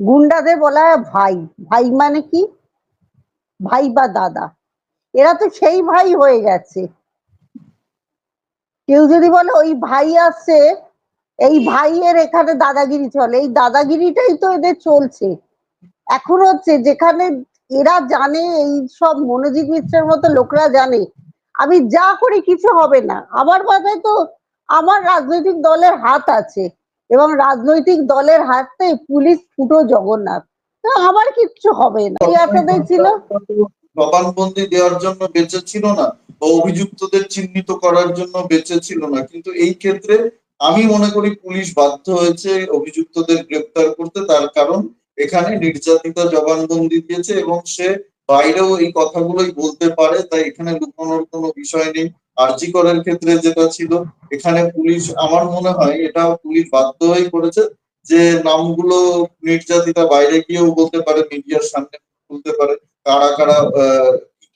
গুন্ডাদের বলা হয় ভাই। ভাই মানে কি? ভাই বা দাদা। এরা তো সেই ভাই হয়ে গেছে। কেউ যদি বলে ওই ভাই আসছে এই ভাইয়ের এখানে দাদাগিরি চলে। এই দাদাগিরিটাই তো এদের চলছে। এখন হচ্ছে যেখানে এরা জানে, এই সব মনোজিৎ মিত্রের মতো লোকরা জানে, আমি যা করি কিছু হবে না। আমার মাথায় তো আমার রাজনৈতিক দলের হাত আছে। এবং রাজনৈতিক দলের হাতে পুলিশ ফুটো জগন্নাথ। তো আমার কিচ্ছু হবে না। এই আশাতেই ছিল। জবানবন্দি দেওয়ার জন্য বেঁচে ছিল না অভিযুক্তদের চিহ্নিত করার জন্য বেঁচে ছিল না। কিন্তু এই ক্ষেত্রে আমি মনে করি পুলিশ বাধ্য হয়েছে অভিযুক্তদের গ্রেপ্তার করতে। তার কারণ এখানে নির্যাতিতা জবানবন্দি দিয়েছে এবং সে বাইরেও এই কথাগুলোই বলতে পারে, তাই এখানে লুকানোর কোনো বিষয় নেই। আরজি করার ক্ষেত্রে যেটা ছিল, এখানে পুলিশ, আমার মনে হয় এটা পুলিশ বাধ্য হয়ে করেছে যে নামগুলো নির্যাতিতা বাইরে গিয়েও বলতে পারে, মিডিয়ার সামনে বলতে পারে, কারা কারা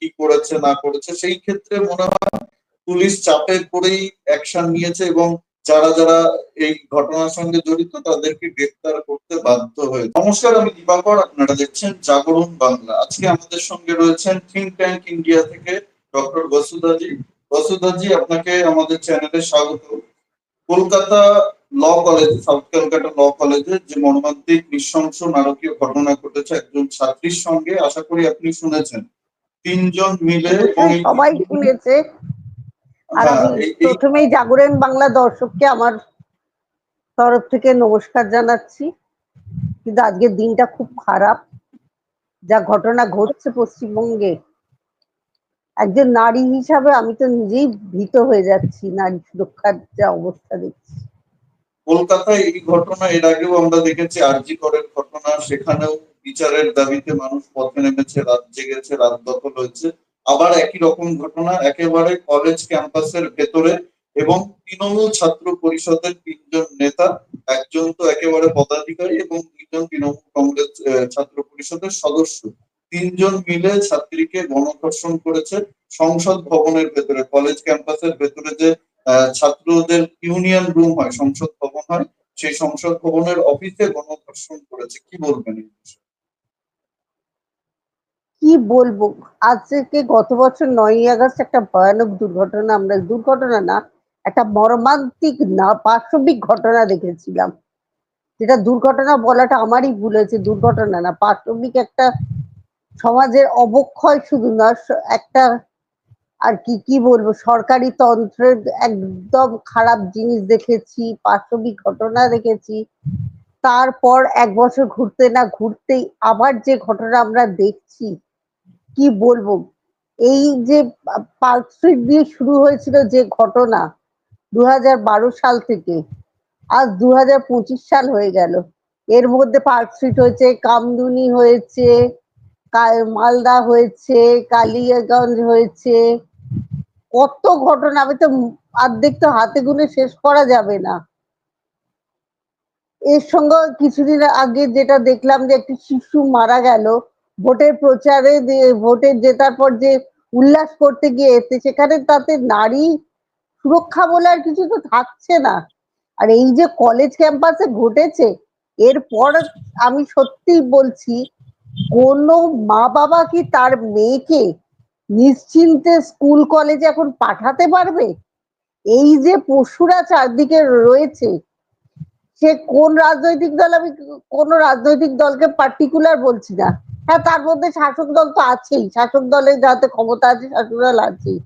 কি করেছে, না করেছে, সেই ক্ষেত্রে মনে হয় পুলিশ চাপে পড়েই অ্যাকশন নিয়েছে এবং যারা যারা এই ঘটনার সঙ্গে জড়িত তাদেরকে গ্রেফতার করতে বাধ্য হয়েছে। নমস্কার, আমি দিবাকর, আপনারা দেখছেন জাগরণ বাংলা। আজকে আমাদের সঙ্গে রয়েছেন থিঙ্ক ট্যাঙ্ক ইন্ডিয়া থেকে ডক্টর বসুদাজি বসুদাজি আপনাকে আমাদের চ্যানেলে স্বাগত। কলকাতা ল কলেজে সাউথ ক্যালকাটা ল কলেজে যে মর্মান্তিক নৃশংস নারকীয় ঘটনা ঘটেছে একজন ছাত্রীর সঙ্গে আশা করি আপনি শুনেছেন। তিনজন মিলে সবাই শুনেছে। আর হ্যাঁ, আমি এই- এই- প্রথমেই জাগরণ বাংলা দর্শককে আমার তরফ থেকে নমস্কার জানাচ্ছি। কিন্তু আজকের দিনটা খুব খারাপ। যা ঘটনা ঘটছে পশ্চিমবঙ্গে একজন নারী হিসাবে আমি তো নিজেই ভীত হয়ে যাচ্ছি, নারী সুরক্ষার যা অবস্থা দেখছি। কলকাতায় এই ঘটনা, এর আগেও আমরা দেখেছি, আরজি করের ঘটনা, সেখানেও বিচারের দাবিতে মানুষ পথে নেমেছে, রাত জেগেছে, রাত দখল হয়েছে। আবার একই রকম ঘটনা, একেবারে কলেজ ক্যাম্পাসের ভেতরে এবং তৃণমূল ছাত্র পরিষদের তিনজন নেতা, একজন তো একেবারে পদাধিকারী এবং দুইজন তৃণমূল কংগ্রেস ছাত্র পরিষদের সদস্য। তিনজন মিলে ছাত্রীকে গণধর্ষণ করেছে। সংসদ ভবনের ভেতরে কলেজ ক্যাম্পাসের ভেতরে যে ছাত্রদের ইউনিয়ন রুম হয়, সংসদ ভবন হয়, সেই সংসদ ভবনের অফিসে গণধর্ষণ করেছে। কি বলবেন এই? কি বলব? আজ থেকে গত বছর নয়ই আগস্ট একটা ভয়ানক দুর্ঘটনা, আমরা দুর্ঘটনা না, একটা মর্মান্তিক না পাশবিক ঘটনা দেখেছিলাম। যেটা দুর্ঘটনা বলাটা আমারই ভুল হয়েছে, দুর্ঘটনা না পাশবিক একটা সমাজের অবক্ষয় শুধু না একটা আর কি কি বলব, সরকারি তন্ত্রের একদম খারাপ জিনিস দেখেছি, পাশবিক ঘটনা দেখেছি। তারপর এক বছর ঘুরতে না ঘুরতেই আবার যে ঘটনা আমরা দেখছি, কি বলব? এই যে পার্ক স্ট্রিট দিয়ে শুরু হয়েছিল যে ঘটনা দু হাজার বারো সাল থেকে, আজ দু হাজার পঁচিশ সাল হয়ে গেল। এর মধ্যে পার্ক স্ট্রিট হয়েছে, কামদুনি হয়েছে মালদা হয়েছে, কালিয়াগঞ্জ হয়েছে। কত ঘটনা, আমি তো অর্ধেক তো হাতে গুনে শেষ করা যাবে না। এর সঙ্গে কিছুদিন আগে যেটা দেখলাম যে একটি শিশু মারা গেল। ভোটের প্রচারে ভোটে জেতার পর যে উল্লাস করতে গিয়ে সেখানে তাতে নারী সুরক্ষা বলে আর কিছু তো থাকছে না। আর এই যে কলেজ ক্যাম্পাসে ঘটেছে, এরপর আমি সত্যি বলছি কোনো মা বাবা কি তার মেয়েকে নিশ্চিন্তে স্কুল কলেজে এখন পাঠাতে পারবে? এই যে পশুরা চারদিকে রয়েছে, সে কোন রাজনৈতিক দল? আমি কোন রাজনৈতিক দলকে পার্টিকুলার বলছি না। হ্যাঁ তার মধ্যে শাসক দল তো আছেই। শাসক দলের যাতে ক্ষমতা আছে, শাসক দল আছেই।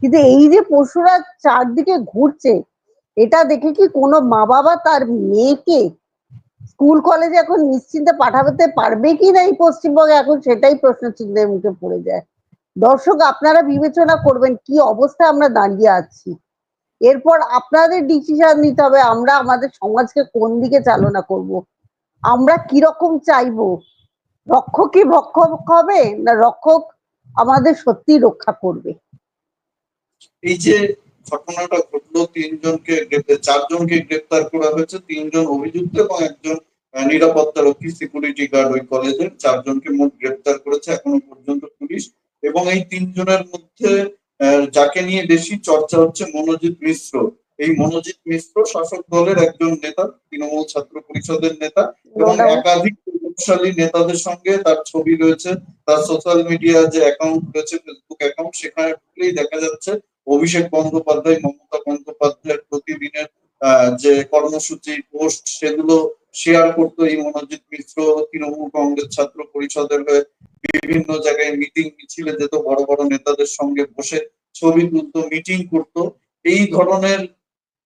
কিন্তু এই যে পশুরা চারদিকে ঘুরছে, এটা দেখে কি কোনো মা বাবা তার মেয়েকে স্কুল কলেজে এখন নিশ্চিন্তে পাঠাতে পারবে কি না এই পশ্চিমবঙ্গে? এখন সেটাই প্রশ্ন চিহ্নের মুখে পড়ে যায়। দর্শক, আপনারা বিবেচনা করবেন কি অবস্থায় আমরা দাঁড়িয়ে আছি। এরপর আপনাদের ডিসিশন নিতে হবে, আমরা আমাদের সমাজকে কোন দিকে চালনা করব। আমরা কীরকম চাইব? রক্ষকই ভক্ষক হবে না রক্ষক আমাদের সত্যি রক্ষা করবে? এই যে ঘটনাটা ঘটলো, তিনজনকে চারজনকে গ্রেপ্তার করা হয়েছে, তিনজন অভিযুক্ত এবং একজন নিরাপত্তা রক্ষী সিকিউরিটি গার্ড ওই কলেজের চারজনকে মোট গ্রেপ্তার করেছে এখনও পর্যন্ত পুলিশ। এবং এই তিনজনের মধ্যে যাকে নিয়ে বেশি চর্চা হচ্ছে মনোজিৎ মিশ্র। এই মনোজিৎ মিশ্র শাসক দলের একজন নেতা তৃণমূল ছাত্র পরিষদের নেতা এবং একাধিক প্রভাবশালী নেতাদের সঙ্গে তার ছবি রয়েছে। তার সোশ্যাল মিডিয়া যে অ্যাকাউন্ট রয়েছে ফেসবুক অ্যাকাউন্ট সেখানে ঢুকলেই দেখা যাচ্ছে অভিষেক বন্দ্যোপাধ্যায় মমতা বন্দ্যোপাধ্যায়ের প্রতিদিনের আহ, যে কর্মসূচি পোস্ট সেগুলো শেয়ার করতো এই মনোজিৎ মিশ্র, তৃণমূল কংগ্রেস ছাত্র পরিষদের হয়ে বিভিন্ন জায়গায় মিটিং মিছিলে যেত, বড় বড় নেতাদের সঙ্গে বসে ছবি তুলতো, মিটিং করতো। এই ধরনের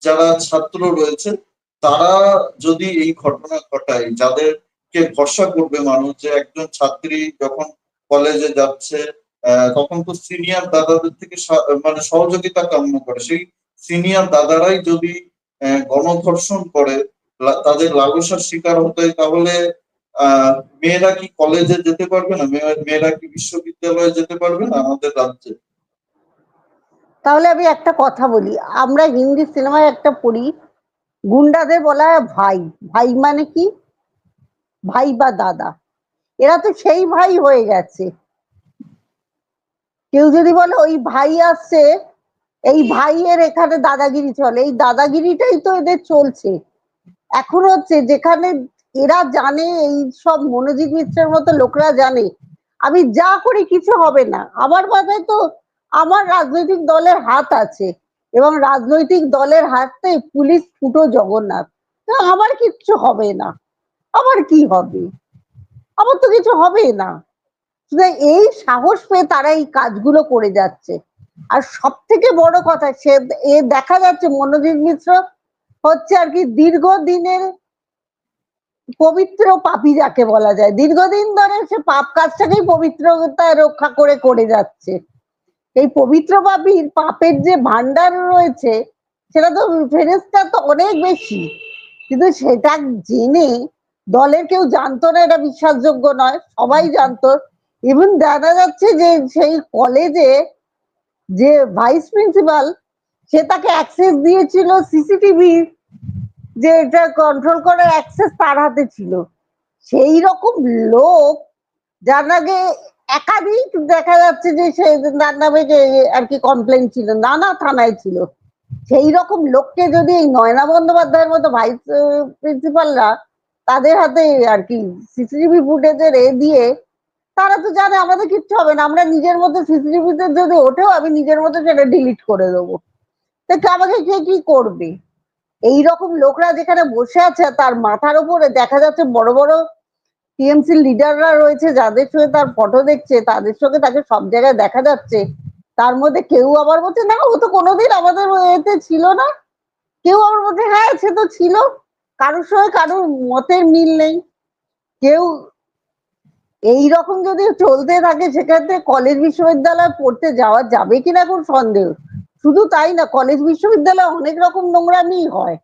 যারা ছাত্র রয়েছে, তারা যদি এই ঘটনা ঘটায়, যাদেরকে ভরসা করবে মানুষ যে একজন ছাত্রী যখন কলেজে যাচ্ছে তখন তো সিনিয়র দাদাদের থেকে মানে সহযোগিতা কাম্য করে। সেই সিনিয়র দাদারাই যদি গণধর্ষণ করে তাদের লালসার শিকার হতে তাহলে মেয়েরা কি কলেজে যেতে পারবে না? মেয়েরা কি বিশ্ববিদ্যালয়ে যেতে পারবে না আমাদের রাজ্যে? তাহলে আমি একটা কথা বলি। আমরা হিন্দি সিনেমায় একটা পড়ি, গুন্ডাদের বলা হয় ভাই। ভাই মানে কি? ভাই বা দাদা। এরা তো সেই ভাই হয়ে গেছে। কেউ যদি বলে, ওই ভাই আসছে, এই ভাইয়ের এখানে দাদাগিরি চলে। এই দাদাগিরিটাই তো এদের চলছে। এখন হচ্ছে যেখানে এরা জানে, এই সব মনোজিৎ মিত্রের মতো লোকরা জানে, আমি যা করি কিছু হবে না। আমার মাথায় তো আমার রাজনৈতিক দলের হাত আছে এবং রাজনৈতিক দলের হাতে পুলিশ ফুটো জগন্নাথ। আমার কিচ্ছু হবে না। আমার কি হবে? আমার তো কিছু হবে না। এই সাহস পেয়ে তারা এই কাজগুলো করে যাচ্ছে। আর সব থেকে বড় কথা, সে দেখা যাচ্ছে মনোজিৎ মিশ্র হচ্ছে আর কি দীর্ঘদিনের পবিত্র পাপী যাকে বলা যায়। দীর্ঘদিন ধরে সে পাপ কাজটাকেই পবিত্রতা রক্ষা করে করে যাচ্ছে। এই পবিত্র পাপীর পাপের যে ভান্ডার রয়েছে, সেটা তো ফেরেস্তা তো অনেক বেশি। কিন্তু সেটা জেনে দলের কেউ জানতো না, এটা বিশ্বাসযোগ্য নয়, সবাই জানতো। ইভেন জানা যাচ্ছে যে সেই কলেজে যে ভাইস প্রিন্সিপাল সে তাকে অ্যাক্সেস দিয়েছিল সিসিটিভি যে এটা কন্ট্রোল করার অ্যাক্সেস তার হাতে ছিল। সেই রকম লোক যার আগে একাধিক দেখা যাচ্ছে যে সে তার নামে যে আর কি কমপ্লেন ছিল, নানা থানায় ছিল। সেই রকম লোককে যদি এই নয়না বন্দ্যোপাধ্যায়ের মতো ভাইস প্রিন্সিপালরা তাদের হাতে আর কি সিসিটিভি ফুটেজের এ দিয়ে, তারা তো জানে আমাদের কিচ্ছু হবে না। আমরা নিজের মতো সিসিটিভিতে যদি ওঠেও, আমি নিজের মতো সেটা ডিলিট করে দেবো। তো আমাকে কে কি করবে? এই রকম লোকরা যেখানে বসে আছে, তার মাথার উপরে দেখা যাচ্ছে বড় বড় টিএমসি লিডাররা রয়েছে, যাদের সঙ্গে তার ফটো দেখছে, তাদের সঙ্গে তাকে সব জায়গায় দেখা যাচ্ছে। তার মধ্যে কেউ আবার বলছে, না, ও তো কোনোদিন আমাদের এতে ছিল না। কেউ আবার বলছে হ্যাঁ সে তো ছিল। কারোর সঙ্গে কারোর মতের মিল নেই। কেউ এই রকম যদি চলতে থাকে, সেক্ষেত্রে কলেজ বিশ্ববিদ্যালয়ে পড়তে যাওয়া যাবে কিনা কোন সন্দেহ। শুধু তাই না কলেজ বিশ্ববিদ্যালয়ে অনেক রকম নোংরামি হয়।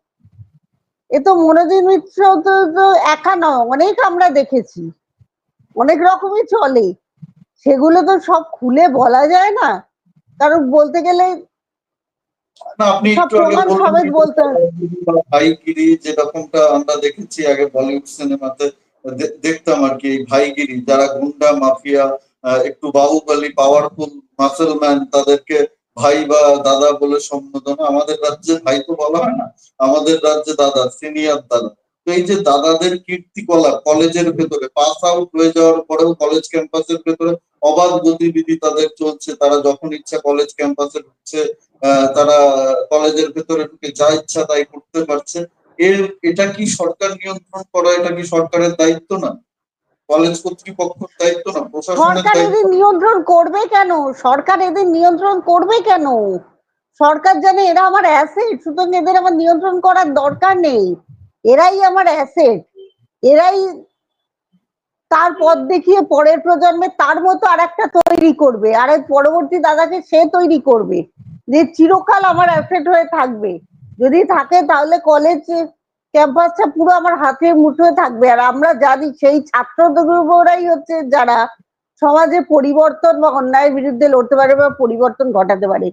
এ তো মনোজিৎ মিত্র তো তো একা নয় অনেক আমরা দেখেছি। অনেক রকমই চলে। সেগুলো তো সব খুলে বলা যায় না। কারণ বলতে গেলে ভাইগিরি যেরকমটা আমরা দেখেছি আগে বলিউড সিনেমাতে দেখতাম আর কি ভাইগিরি যারা গুন্ডা মাফিয়া একটু বাহুবলী পাওয়ারফুল মাসেলম্যান তাদেরকে ভাই বা দাদা বলে সম্বোধন আমাদের রাজ্যে ভাই তো বলা হয় না। আমাদের রাজ্যে দাদা, সিনিয়র দাদা। তো এই যে দাদাদের কীর্তিকলা কলেজের ভেতরে পাস আউট হয়ে যাওয়ার পরেও কলেজ ক্যাম্পাসের ভেতরে অবাধ গতিবিধি তাদের চলছে। তারা যখন ইচ্ছা কলেজ ক্যাম্পাসে ঢুকছে তারা কলেজের ভেতরে ঢুকে যা ইচ্ছা তাই করতে পারছে। এর, এটা কি সরকার নিয়ন্ত্রণ করা, এটা কি সরকারের দায়িত্ব না? কলেজ কর্তৃপক্ষের দায়িত্ব না প্রশাসনের সরকার এদের নিয়ন্ত্রণ করবে কেন? সরকার এদের নিয়ন্ত্রণ করবে কেন? সরকার জানে এরা আমার অ্যাসেট সুতরাং এদের আমার নিয়ন্ত্রণ করার দরকার নেই। এরাই আমার অ্যাসেট এরাই তার পথ দেখিয়ে পরের প্রজন্মে তার মতো আর একটা তৈরি করবে। আর এই পরবর্তী দাদাকে সে তৈরি করবে। যে চিরকাল আমার অ্যাসেট হয়ে থাকবে। যদি থাকে তাহলে কলেজ ক্যাম্পাসটা পুরো আমার হাতে মুঠোয় থাকবে। আর আমরা জানি সেই ছাত্র ছাত্রদেরই হচ্ছে যারা সমাজে পরিবর্তন বা অন্যায়ের বিরুদ্ধে লড়তে পারে বা পরিবর্তন ঘটাতে পারে।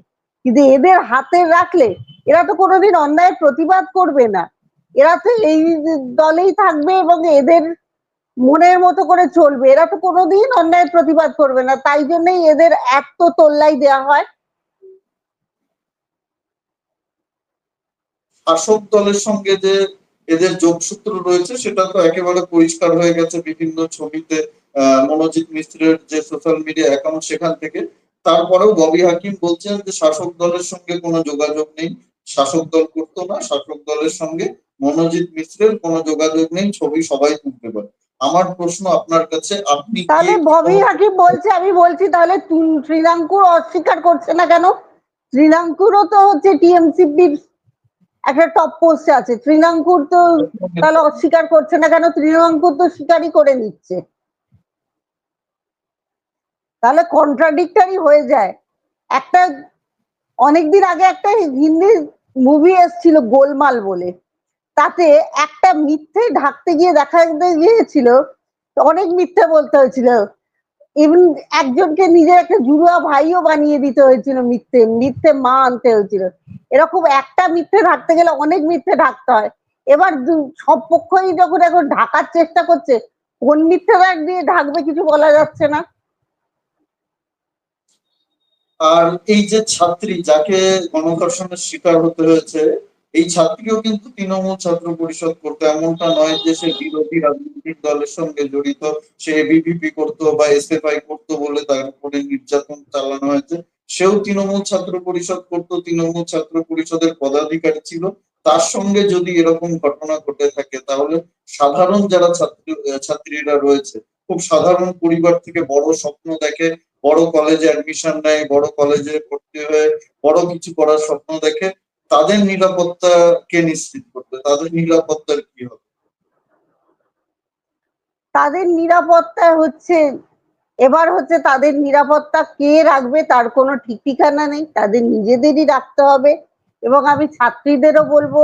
কিন্তু এদের হাতে রাখলে এরা তো কোনোদিন অন্যায়ের প্রতিবাদ করবে না। এরা তো এই দলেই থাকবে এবং এদের মনের মতো করে চলবে। এরা তো কোনোদিন অন্যায়ের প্রতিবাদ করবে না। তাই জন্যই এদের এত তোল্লাই দেওয়া হয়। শাসক দলের সঙ্গে যে এদের যোগসূত্র রয়েছে সেটা তো একেবারে পরিষ্কার হয়ে গেছে বিভিন্ন ছবিতে মনোজিৎ মিশ্রের যে সোশ্যাল মিডিয়া অ্যাকাউন্ট সেখান থেকে। তারপরেও ববি হাকিম বলছেন যে শাসক দলের সঙ্গে কোনো যোগাযোগ নেই। শাসক দল করতো না শাসক দলের সঙ্গে মনোজিৎ মিশ্রের কোনো যোগাযোগ নেই ছবি সবাই তুলতে পারে। আমার প্রশ্ন আপনার কাছে আপনি তাহলে ববি হাকিম বলছে আমি বলছি তাহলে শ্রীরাঙ্কুর অস্বীকার করছে না কেন? শ্রীরাঙ্কুরও তো হচ্ছে টিএমসিপির একটা টপ পোস্টে আছে শ্রীরাঙ্কুর তো তাহলে অস্বীকার করছে না কেন? শ্রীরাঙ্কুর তো স্বীকারই করে নিচ্ছে। তাহলে কন্ট্রাডিক্টারি হয়ে যায়। একটা, অনেকদিন আগে একটা হিন্দি মুভি এসেছিল, গোলমাল বলে। তাতে একটা মিথ্যে ঢাকতে গিয়ে দেখা গিয়েছিল, অনেক মিথ্যে বলতে হয়েছিল ইভেন একজনকে নিজের একটা জুড়ুয়া ভাইও বানিয়ে দিতে হয়েছিল মিথ্যে মিথ্যে মা আনতে হয়েছিল। এরকম একটা মিথ্যে ঢাকতে গেলে অনেক মিথ্যে ঢাকতে হয়। এবার সব পক্ষই যখন এখন ঢাকার চেষ্টা করছে, কোন মিথ্যেটা দিয়ে ঢাকবে কিছু বলা যাচ্ছে না। আর এই যে ছাত্রী যাকে গণধর্ষণের শিকার হতে হয়েছে এই ছাত্রীও কিন্তু তৃণমূল ছাত্র পরিষদ করতো। এমনটা নয় যে সে বিরোধী রাজনৈতিক দলের সঙ্গে জড়িত, সে এবিভিপি করতো বা এসএফআই করতো বলে তার উপরে নির্যাতন চালানো হয়েছে। সেও তৃণমূল ছাত্র পরিষদ করতো, তৃণমূল ছাত্র পরিষদের পদাধিকারী ছিল। তার সঙ্গে যদি এরকম ঘটনা ঘটে থাকে, তাহলে সাধারণ যারা ছাত্রী, ছাত্রীরা রয়েছে, খুব সাধারণ পরিবার থেকে বড় স্বপ্ন দেখে, বড় কলেজে অ্যাডমিশন নেয়, বড় কলেজে ভর্তি হয়ে বড় কিছু করার স্বপ্ন দেখে তাদের নিরাপত্তা কে নিশ্চিত করবে তাদের নিরাপত্তার কি হবে? তাদের নিরাপত্তা হচ্ছে, এবার হচ্ছে তাদের নিরাপত্তা কে রাখবে তার কোনো ঠিক ঠিকানা নেই, তাদের নিজেদেরই রাখতে হবে। এবং আমি ছাত্রীদেরও বলব,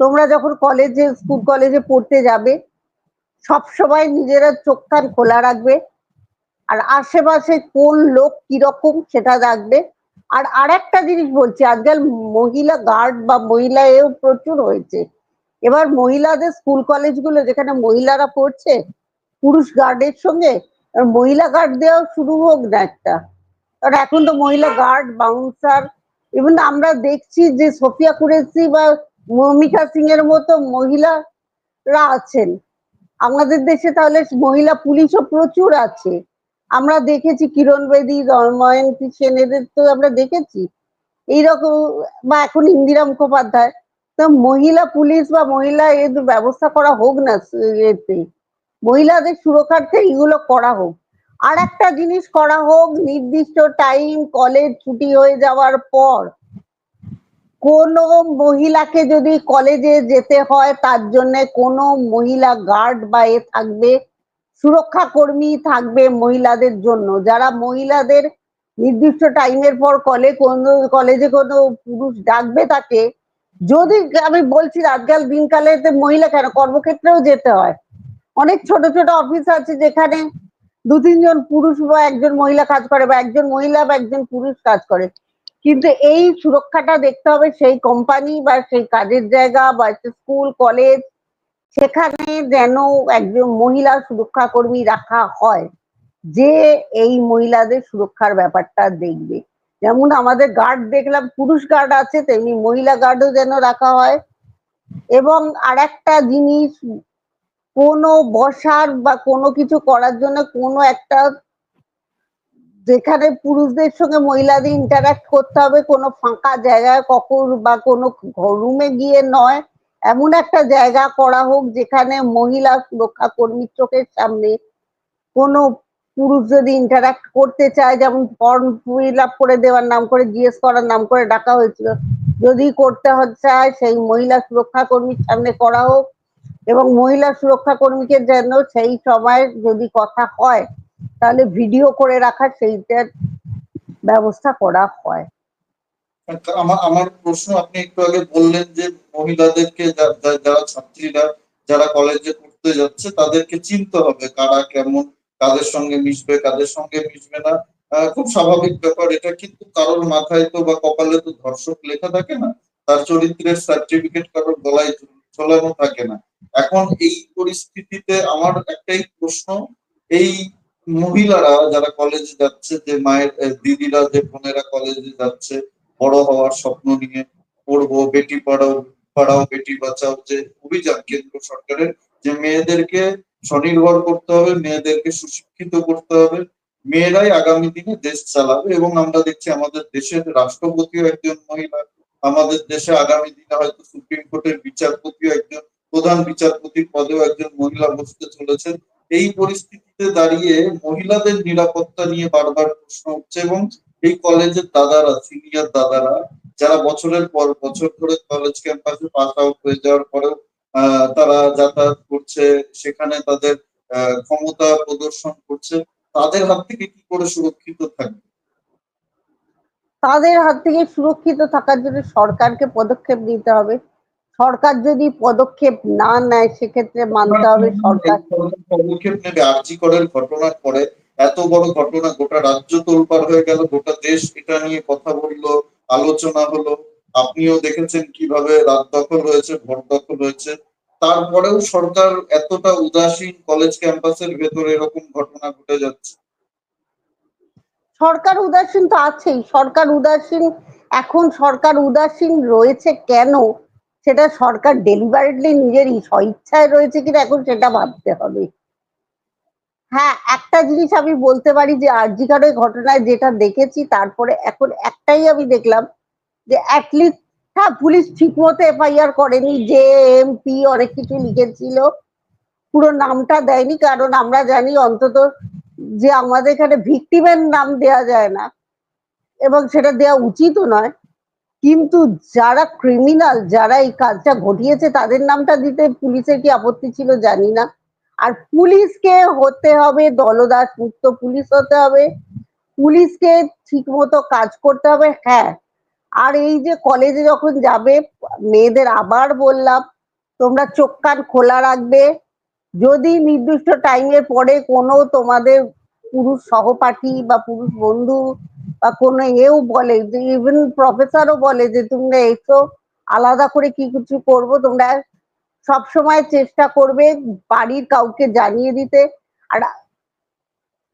তোমরা যখন কলেজে স্কুল কলেজে পড়তে যাবে, সব সময় নিজেরা চোখ কান খোলা রাখবে। আর আশেপাশে কোন লোক কীরকম সেটা রাখবে। আর আর একটা জিনিস বলছি, আজকাল মহিলা গার্ড বা মহিলা এও প্রচুর হয়েছে। এবার মহিলাদের স্কুল কলেজগুলো যেখানে মহিলারা পড়ছে, পুরুষ গার্ডের সঙ্গে মহিলা গার্ড দেওয়া শুরু হোক না একটা। কারণ এখন তো মহিলা গার্ড বাউন্সার ইভেন আমরা দেখছি যে সোফিয়া কুরেসি বা মমিকা সিং এর মতো মহিলারা আছেন। আমাদের দেশে তাহলে মহিলা পুলিশও প্রচুর আছে। আমরা দেখেছি কিরণ বেদী ময়ন্তী সেন এদের তো আমরা দেখেছি। এইরকম, বা এখন ইন্দিরা মুখোপাধ্যায়। তো মহিলা পুলিশ বা মহিলা এর ব্যবস্থা করা হোক না এতে। মহিলাদের সুরক্ষার্থে এগুলো করা হোক। আর একটা জিনিস করা হোক, নির্দিষ্ট টাইম কলেজ ছুটি হয়ে যাওয়ার পর কোনো মহিলাকে যদি কলেজে যেতে হয়, তার জন্য কোনো মহিলা গার্ড বা এ থাকবে। সুরক্ষা কর্মী থাকবে মহিলাদের জন্য। যারা মহিলাদের নির্দিষ্ট টাইমের পর কলে, কোন কলেজে কোনো পুরুষ ডাকবে তাকে, যদি আমি বলছি আজকাল দিনকালে মহিলা কেন? কর্মক্ষেত্রেও যেতে হয়। অনেক ছোট ছোট অফিস আছে যেখানে দু, তিনজন পুরুষ বা একজন মহিলা কাজ করে বা একজন মহিলা বা একজন পুরুষ কাজ করে। কিন্তু এই সুরক্ষাটা দেখতে হবে সেই কোম্পানি বা সেই কাজের জায়গা বা স্কুল কলেজ সেখানে যেন একজন মহিলা সুরক্ষা কর্মী রাখা হয়, যে এই মহিলাদের সুরক্ষার ব্যাপারটা দেখবে। যেমন আমাদের গার্ড দেখলাম, পুরুষ গার্ড আছে, তেমনি মহিলা গার্ডও যেন রাখা হয়। এবং আর একটা জিনিস, কোনো বসার বা কোনো কিছু করার জন্য কোনো একটা, যেখানে পুরুষদের সঙ্গে মহিলাদের ইন্টারাক্ট করতে হবে, কোনো ফাঁকা জায়গায় কখন বা কোনো রুমে গিয়ে নয়। এমন একটা জায়গা করা হোক যেখানে মহিলা সুরক্ষা কর্মীর চোখের সামনে কোনো পুরুষ যদি ইন্টারাক্ট করতে চায়, যেমন ফর্ম ফিল আপ করে দেওয়ার নাম করে, জিজ্ঞেস করার নাম করে ডাকা হয়েছিল, যদি করতে চায় সেই মহিলা সুরক্ষা কর্মীর সামনে করা হোক এবং মহিলা সুরক্ষা কর্মীকে যেন সেই সময় যদি কথা হয়, তাহলে ভিডিও করে রাখার সেইটার ব্যবস্থা করা হয়। আমার আমার প্রশ্ন, আপনি একটু আগে বললেন যে মহিলাদেরকে যারা ছাত্রীরা, যারা কলেজে পড়তে যাচ্ছে, তাদেরকে চিনতে হবে কারা কেমন, কাদের সঙ্গে মিশবে, কাদের সঙ্গে মিশবে না। খুব স্বাভাবিক ব্যাপার এটা, কিন্তু কারোর মাথায় তো বা কপালে তো ধর্ষক লেখা থাকে না। তার চরিত্রের সার্টিফিকেট কারোর গলায় ঝুল- ঝোলানো থাকে না। এখন এই পরিস্থিতিতে আমার একটাই প্রশ্ন, এই মহিলারা যারা কলেজে যাচ্ছে, যে মায়ের দিদিরা, যে বোনেরা কলেজে যাচ্ছে বড় হওয়ার স্বপ্ন নিয়ে পড়ব বেটি পড়াও পড়াও, বেটি বাঁচাও, যে অভিযান কেন্দ্র সরকারের, যে মেয়েদেরকে স্বনির্ভর করতে হবে, মেয়েদেরকে সুশিক্ষিত করতে হবে। মেয়েরাই আগামী দিনে দেশ চালাবে এবং আমরা দেখছি আমাদের দেশের রাষ্ট্রপতিও একজন মহিলা, আমাদের দেশে আগামী দিনে হয়তো সুপ্রিম কোর্টের বিচারপতিও একজন, প্রধান বিচারপতির পদেও একজন মহিলা বসতে চলেছেন। এই পরিস্থিতিতে দাঁড়িয়ে মহিলাদের নিরাপত্তা নিয়ে বারবার প্রশ্ন উঠছে এবং এই কলেজের দাদারা সিনিয়র দাদারা যারা বছরের পর বছর ধরে কলেজ ক্যাম্পাসে পাস আউট হয়ে যাওয়ার পরেও তারা যাতায়াত করছে সেখানে তাদের ক্ষমতা প্রদর্শন করছে তাদের হাত থেকে কি করে সুরক্ষিত থাকবে? তাদের হাত থেকে সুরক্ষিত থাকার জন্য সরকারকে পদক্ষেপ নিতে হবে। সরকার যদি পদক্ষেপ না নেয় সেক্ষেত্রে মানতে হবে সরকার। পদক্ষেপ নেবে আর্জি করের ঘটনার পরে এত বড় ঘটনা গোটা রাজ্য তোলপাড় হয়ে গেল, গোটা দেশ এটা নিয়ে কথা বলল, আলোচনা হলো। আপনিও দেখেছেন কীভাবে রাত দখল হয়েছে, ভোট দখল হয়েছে। তারপরেও সরকার এতটা উদাসীন কলেজ ক্যাম্পাসের ভেতরে এরকম ঘটনা ঘটে যাচ্ছে। সরকার উদাসীন তো আছেই। সরকার উদাসীন, এখন সরকার উদাসীন রয়েছে কেন? সেটা সরকার ডেলিভারেটলি নিজেরই স্বইচ্ছায় রয়েছে কিনা এখন সেটা ভাবতে হবে। হ্যাঁ একটা জিনিস আমি বলতে পারি যে আরজিকারের ঘটনায় যেটা দেখেছি, তারপরে এখন একটাই আমি দেখলাম যে অ্যাটলিস্ট হ্যাঁ পুলিশ ঠিক মতো এফআইআর করেনি যে এমপি অনেক কিছু লিখেছিল। পুরো নামটা দেয়নি, কারণ আমরা জানি অন্তত যে আমাদের এখানে ভিকটিমের নাম দেয়া যায় না, এবং সেটা দেওয়া উচিতও নয়। কিন্তু যারা ক্রিমিনাল যারা এই কাজটা ঘটিয়েছে, তাদের নামটা দিতে পুলিশের কি আপত্তি ছিল জানি না। আর পুলিশকে হতে হবে দলদাস মুক্ত, পুলিশ হতে হবে। পুলিশকে ঠিক মতো কাজ করতে হবে হ্যাঁ। আর এই যে কলেজে যখন যাবে, মেয়েদের আবার বললাম, তোমরা চোখ কান খোলা রাখবে। যদি নির্দিষ্ট টাইমের পরে কোনো তোমাদের পুরুষ সহপাঠী বা পুরুষ বন্ধু বা কোনো এও বলে যে ইভেন প্রফেসরও বলে যে, তোমরা এসো, আলাদা করে কি কিছু করব? তোমরা সব সময় চেষ্টা করবে বাড়ির কাউকে জানিয়ে দিতে। আর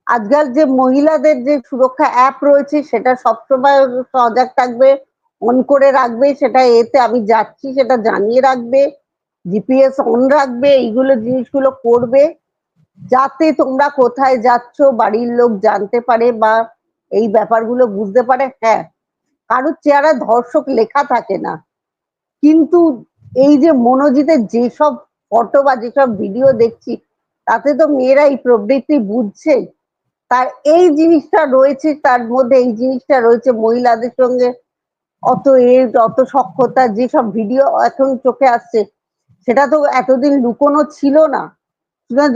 আজকাল যে মহিলাদের যে সুরক্ষা অ্যাপ রয়েছে, সেটা সবসময় সজাগ থাকবে অন করে রাখবে, সেটা এতে আমি যাচ্ছি, সেটা জানিয়ে রাখবে জিপিএস অন রাখবে, এইগুলো জিনিসগুলো করবে, যাতে তোমরা কোথায় যাচ্ছ, বাড়ির লোক জানতে পারে বা এই ব্যাপারগুলো বুঝতে পারে। হ্যাঁ কারোর চেহারা ধর্ষক লেখা থাকে না। কিন্তু এই যে মনোজিতের যেসব ফটো বা যেসব ভিডিও দেখছি, তাতে তো মেয়েরা এই প্রবৃত্তি বুঝছে। তার এই জিনিসটা রয়েছে, তার মধ্যে এই জিনিসটা রয়েছে মহিলাদের সঙ্গে অত এ অত সক্ষতা, যেসব ভিডিও এখন চোখে আসছে, সেটা তো এতদিন লুকোনো ছিল না।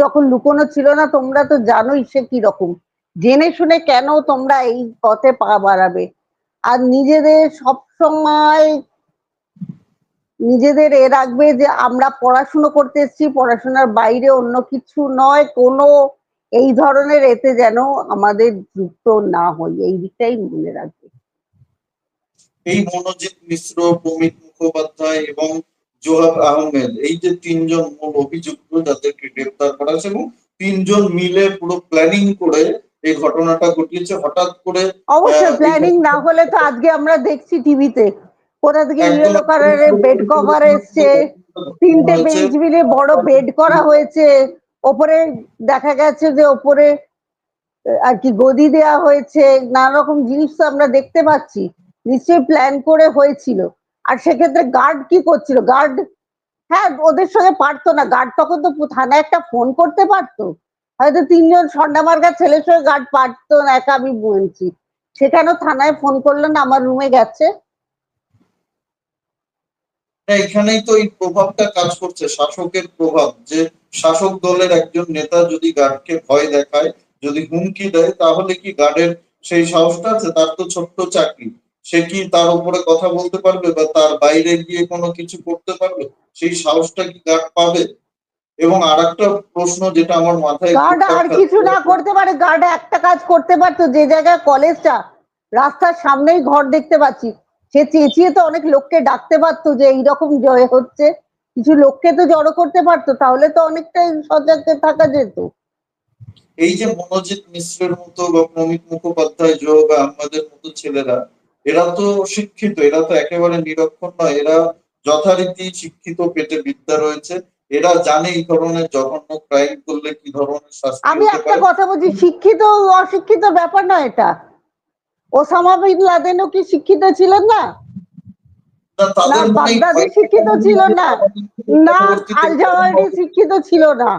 যখন লুকোনো ছিল না, তোমরা তো জানোই সে কীরকম। জেনে শুনে কেন তোমরা এই পথে পা বাড়াবে? আর নিজেদের সব সময় নিজেদের এ রাখবে যে আমরা পড়াশুনো করতে এসেছি পড়াশোনার বাইরে অন্য কিছু নয় কোনো এই ধরনের এতে যেন আমাদের যুক্ত না হই এই দিকটাই মনে রাখবে। এই মনোজিৎ মিশ্র প্রমিত মুখোপাধ্যায় এবং জোহাব আহমেদ এই যে তিনজন মূল অভিযুক্ত যাদেরকে গ্রেপ্তার করা হয়েছে এবং তিনজন মিলে পুরো প্ল্যানিং করে এই ঘটনাটা ঘটিয়েছে হঠাৎ করে অবশ্যই প্ল্যানিং না হলে তো আজকে আমরা দেখছি টিভিতে কোথা থেকে ইয়েলো কালারের বেড কভার এসছে। তিনটে বেঞ্চ মিলে বড় বেড করা হয়েছে। ওপরে দেখা গেছে যে ওপরে আর কি গদি দেয়া হয়েছে। নানা রকম জিনিস তো আমরা দেখতে পাচ্ছি। নিশ্চয়ই প্ল্যান করে হয়েছিল। আর সেক্ষেত্রে গার্ড কি করছিল? গার্ড হ্যাঁ ওদের সঙ্গে পারতো না। গার্ড তখন তো থানায় একটা ফোন করতে পারতো। হয়তো তিনজন সন্ডামার্গা ছেলের সঙ্গে গার্ড পারতো না একা আমি বলছি। সেখানেও থানায় ফোন করল না আমার রুমে গেছে। এখানেই তো এই প্রভাবটা কাজ করছে শাসকের প্রভাব। যে শাসক দলের একজন নেতা যদি গার্ডকে ভয় দেখায় যদি হুমকি দেয় তাহলে কি গার্ডের সেই সাহসটা আছে? তার তো ছোট্ট চাকরি। সে কি তার উপরে কথা বলতে পারবে বা তার বাইরে গিয়ে কোনো কিছু করতে পারবে? সেই সাহসটা কি গার্ড পাবে? এবং আর একটা প্রশ্ন যেটা আমার মাথায় গার্ড আর কিছু না করতে পারে গার্ড একটা কাজ করতে পারতো যে জায়গায় কলেজটা রাস্তার সামনেই ঘর দেখতে পাচ্ছি। সে চেঁচিয়ে তো অনেক লোককে ডাকতে পারতো যে এইরকম জয় হচ্ছে। কিছু লোককে তো জড়ো করতে পারতো তাহলে তো অনেকটাই সজাগ থাকা যেত। এই যে মনোজিৎ মিশ্রের মতো বা প্রমিত মুখোপাধ্যায় জোহব আহমেদের মতো ছেলেরা এরা তো শিক্ষিত এরা তো একেবারে নিরক্ষর নয় এরা যথারীতি শিক্ষিত পেটে বিদ্যা রয়েছে। এরা জানে এই ধরনের জঘন্য ক্রাইম করলে কি ধরনের শাস্তি আমি একটা কথা বলছি শিক্ষিত অশিক্ষিত ব্যাপার না এটা। ওসামা বিন লাদেনও কি শিক্ষিত ছিলেন না? না, বাগদাদি শিক্ষিত ছিল না। না আল শিক্ষিত ছিল না।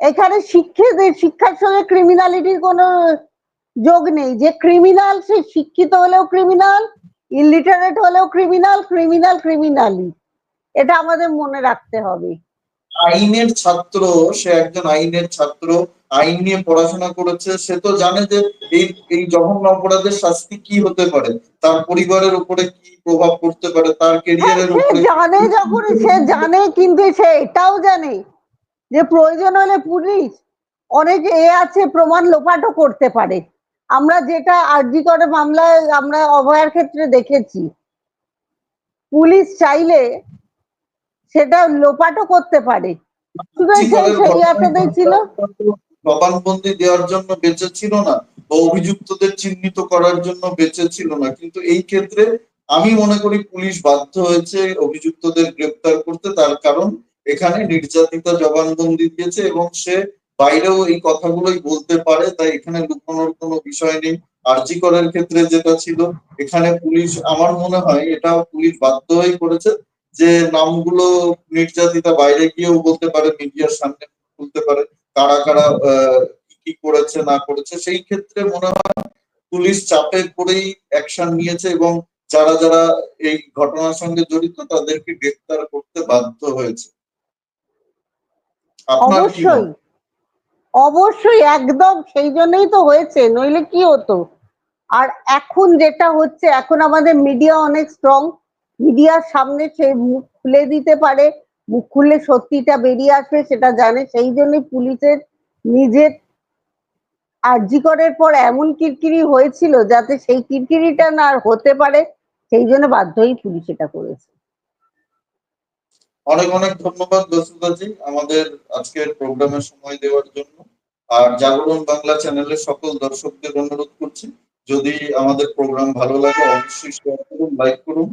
এখানে শিক্ষিত শিক্ষার সঙ্গে ক্রিমিনালিটির কোনো যোগ নেই। যে ক্রিমিনাল সে শিক্ষিত হলেও ক্রিমিনাল ইলিটারেট হলেও ক্রিমিনাল ক্রিমিনাল ক্রিমিনালি এটা আমাদের মনে রাখতে হবে। আইনের ছাত্র সে একজন আইনের ছাত্র আইন নিয়ে পড়াশোনা করেছে সে তো জানে যে এই এই জঘন্য অপরাধের শাস্তি কি হতে পারে তার পরিবারের উপরে কি প্রভাব পড়তে পারে তার কেরিয়ারের সে উপরে জানে যখন সে জানে কিন্তু সে এটাও জানে যে প্রয়োজন হলে পুলিশ অনেক এ আছে প্রমাণ লোপাটও করতে পারে। আমরা যেটা আরজি করে মামলায় আমরা অভয়ার ক্ষেত্রে দেখেছি পুলিশ চাইলে সেটা লোপাটও করতে পারে। জবানবন্দি দেওয়ার জন্য বেঁচে ছিল না বা অভিযুক্তদের চিহ্নিত করার জন্য বেঁচে ছিল না। কিন্তু এই ক্ষেত্রে আমি মনে করি পুলিশ বাধ্য হয়েছে অভিযুক্তদের গ্রেপ্তার করতে। তার কারণ এখানে নির্যাতিতা জবানবন্দি দিয়েছে এবং সে বাইরেও এই কথাগুলোই বলতে পারে। তাই এখানে লুকানোর কোনো বিষয় নেই। আর্জি করার ক্ষেত্রে যেটা ছিল এখানে পুলিশ আমার মনে হয় এটা পুলিশ বাধ্য হয়ে করেছে। যে নামগুলো নির্যাতিতা বাইরে গিয়েও বলতে পারে, মিডিয়ার সামনে বলতে পারে, কারা কারা কি করেছে, না করেছে, সেই ক্ষেত্রে মনে হয় পুলিশ চাপে পড়েই অ্যাকশন নিয়েছে এবং যারা যারা এই ঘটনার সঙ্গে জড়িত তাদেরকে গ্রেফতার করতে বাধ্য হয়েছে। অবশ্যই। অবশ্যই, একদম সেই জন্যই তো হয়েছে, নইলে কি হতো? আর এখন যেটা হচ্ছে, এখন আমাদের মিডিয়া অনেক স্ট্রং মিডিয়ার সামনে সে মুখ খুলে দিতে পারে, মুখ খুললে সত্যিটা বেরিয়ে আসবে, সেটা জানে। সেই জন্যই পুলিশের নিজের আর্জিকরের পর এমন কিরকিরি হয়েছিল যাতে সেই কিরকিরিটা না আর হতে পারে, সেই জন্য বাধ্যই পুলিশ এটা করেছে। অনেক অনেক ধন্যবাদ বসুদাজি আমাদের আজকের প্রোগ্রামে সময় দেওয়ার জন্য। আর জাগরণ বাংলা চ্যানেলের সকল দর্শকদের অনুরোধ করছি, যদি আমাদের প্রোগ্রাম ভালো লাগে অবশ্যই শেয়ার করুন লাইক করুন।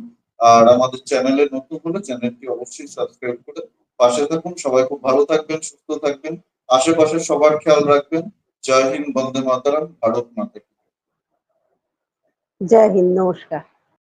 আর আমাদের চ্যানেলে নতুন হলে চ্যানেলটি অবশ্যই সাবস্ক্রাইব করে পাশে থাকুন। সবাই খুব ভালো থাকবেন, সুস্থ থাকবেন। আশেপাশে সবার খেয়াল রাখবেন। জয় হিন্দ, বন্দে মাতারাম, ভারত মাতা জয় হিন্দ, নমস্কার।